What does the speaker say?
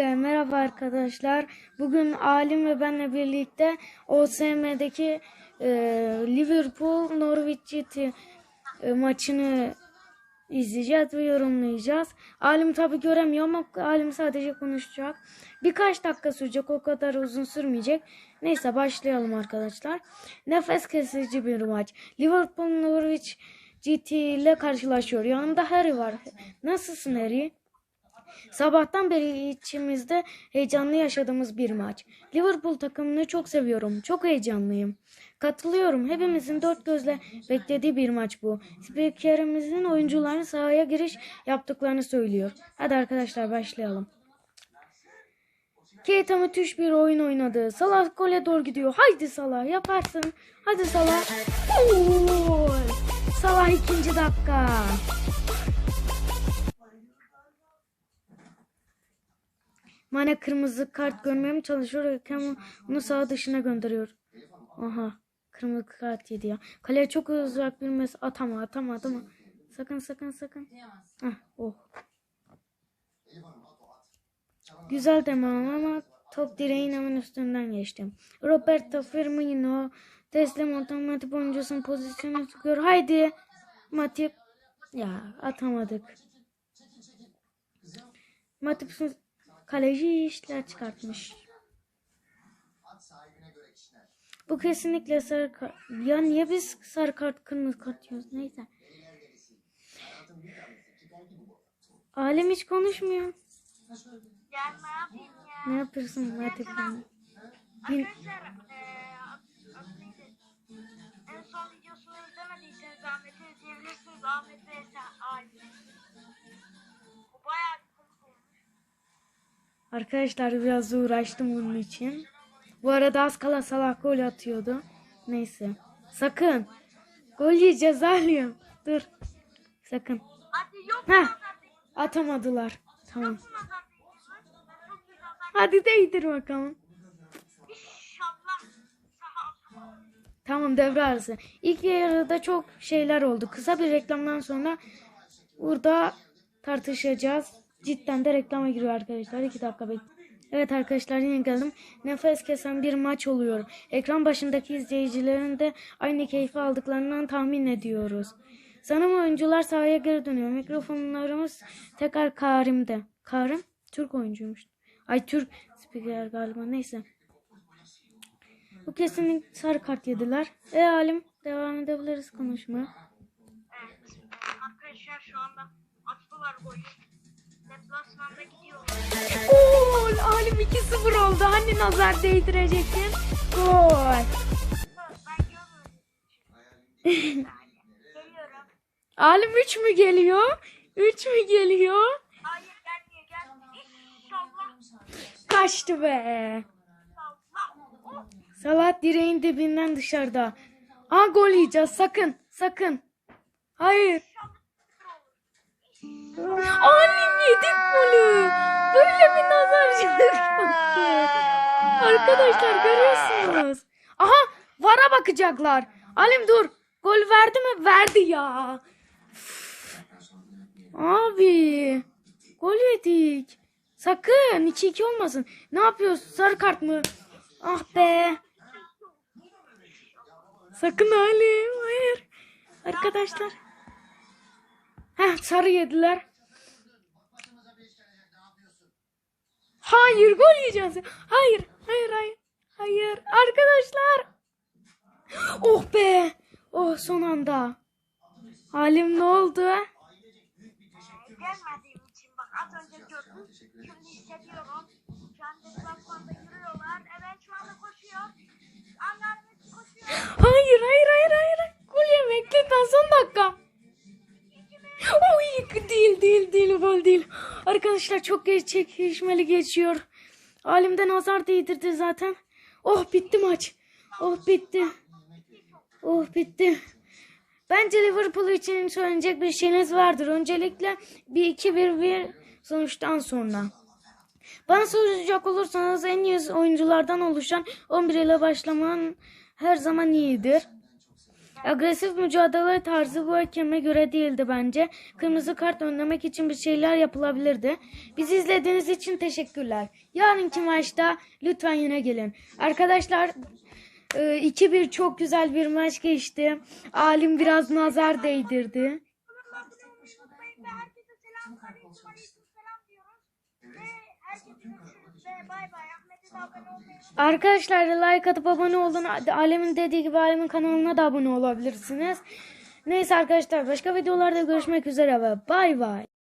Herkese merhaba arkadaşlar. Bugün Alim ve benle birlikte OSM'deki e, Liverpool Norwich City e, maçını izleyeceğiz ve yorumlayacağız. Alim tabi göremiyor ama Alim sadece konuşacak. Birkaç dakika sürecek o kadar uzun sürmeyecek. Neyse başlayalım arkadaşlar. Nefes kesici bir maç. Liverpool Norwich GT ile karşılaşıyor. Yanımda Harry var. Nasılsın Harry? Sabahtan beri içimizde heyecanlı yaşadığımız bir maç. Liverpool takımını çok seviyorum. Çok heyecanlıyım. Katılıyorum. Hepimizin dört gözle beklediği bir maç bu. Spikerimizin oyuncuların sahaya giriş yaptıklarını söylüyor. Hadi arkadaşlar başlayalım. Keita müthiş bir oyun oynadı. Salah gole doğru gidiyor. Haydi Salah yaparsın. Hadi Salah. Gol. Salah ikinci dakika. Mane kırmızı kart görmeye mi çalışıyor? Hakem onu sağ dışına gönderiyor. Aha. Kırmızı kart yedi ya. Kaleye çok uzak bir mes atama atama atama. Sakın sakın sakın. Hah, oh. Güzel demem ama top direğin hemen üstünden geçtim. Roberto Firmino teslim otomatik oyuncusunun pozisyonu tutuyor. Haydi. Matip. Ya atamadık. Matip kaleci işler çıkartmış. Bu kesinlikle sarı kart. Ya niye biz sarı kart kırmızı kart yiyoruz? Neyse. Alem hiç konuşmuyor. Ya ne yapayım ya? Ne yapıyorsun? Bin- Arkadaşlar neydi? En son videosunu izlemediyseniz Ahmet'i izleyebilirsiniz. Ahmet ve Esen Arkadaşlar biraz uğraştım bunun için. Bu arada az kala Salah gol atıyordu. Neyse. Sakın. Gol yiyeceğiz Alim. Dur. Sakın. Heh. Atamadılar. Tamam. Hadi değdir bakalım. Tamam devre arası. İlk yarıda çok şeyler oldu. Kısa bir reklamdan sonra burada tartışacağız. Cidden de reklama giriyor arkadaşlar. İki dakika bekle. Evet arkadaşlar yine geldim. Nefes kesen bir maç oluyor. Ekran başındaki izleyicilerin de aynı keyfi aldıklarından tahmin ediyoruz. Sanırım oyuncular sahaya geri dönüyor. Mikrofonlarımız tekrar Karim'de. Karim? Türk oyuncuymuş. Ay Türk spiker galiba neyse. Bu kesinlikle sarı kart yediler. E halim devam edebiliriz konuşmaya. Evet. Arkadaşlar şu anda attılar golü. Deplasmanda gidiyorlar. Gol! Halim 2-0 oldu. Hani nazar değdirecektin? Gol! Halim 3 mü geliyor? 3 mü geliyor? Hayır gelmiyor gelmiyor. İnşallah. Kaçtı be. Salat direğin dibinden dışarıda. Aa gol yiyeceğiz. Sakın. Sakın. Hayır. Halim yedik golü. Böyle bir nazarcılık yaptı. Arkadaşlar görüyorsunuz. Aha vara bakacaklar. Halim dur. Gol verdi mi? Verdi ya. Üf. Abi. Gol yedik. Sakın 2-2 olmasın. Ne yapıyorsun? Sarı kart mı? Ah be. Sakın Halim. Hayır. Arkadaşlar. Heh sarı yediler. Hayır gol yiyeceğiz. Hayır. Hayır hayır. Hayır. Arkadaşlar. Oh be. Oh son anda. Halim ne oldu? Gelmediğim için bak az önce gördüm. Şimdi hissediyorum. Şu deplasmanda yürüyorlar. Evet şu anda koşuyor. Hayır hayır hayır hayır. Gol yemek lütfen son dakika. Değil değil. Arkadaşlar çok geç çekişmeli geçiyor. Halimden nazar değdirdi zaten. Oh bitti maç. Oh bitti. Oh bitti. Bence Liverpool için söylenecek bir şeyiniz vardır. Öncelikle bir 2-1 sonuçtan sonra. Bana soracak olursanız en iyi oyunculardan oluşan 11 ile başlaman her zaman iyidir. Agresif mücadele tarzı bu hakeme göre değildi bence. Kırmızı kart önlemek için bir şeyler yapılabilirdi. Bizi izlediğiniz için teşekkürler. Yarınki maçta lütfen yine gelin. Arkadaşlar e, 2-1 çok güzel bir maç geçti. Alim biraz nazar değdirdi. Kanala abone olmayı unutmayın ve herkese selam aleyküm aleyküm selam diyoruz. Ve herkese görüşürüz ve bay bay. Ahmet'e de abone olmayı unutmayın. Arkadaşlar like atıp abone olun. Alem'in dediği gibi Alem'in kanalına da abone olabilirsiniz. Neyse arkadaşlar başka videolarda görüşmek üzere ve bay bay.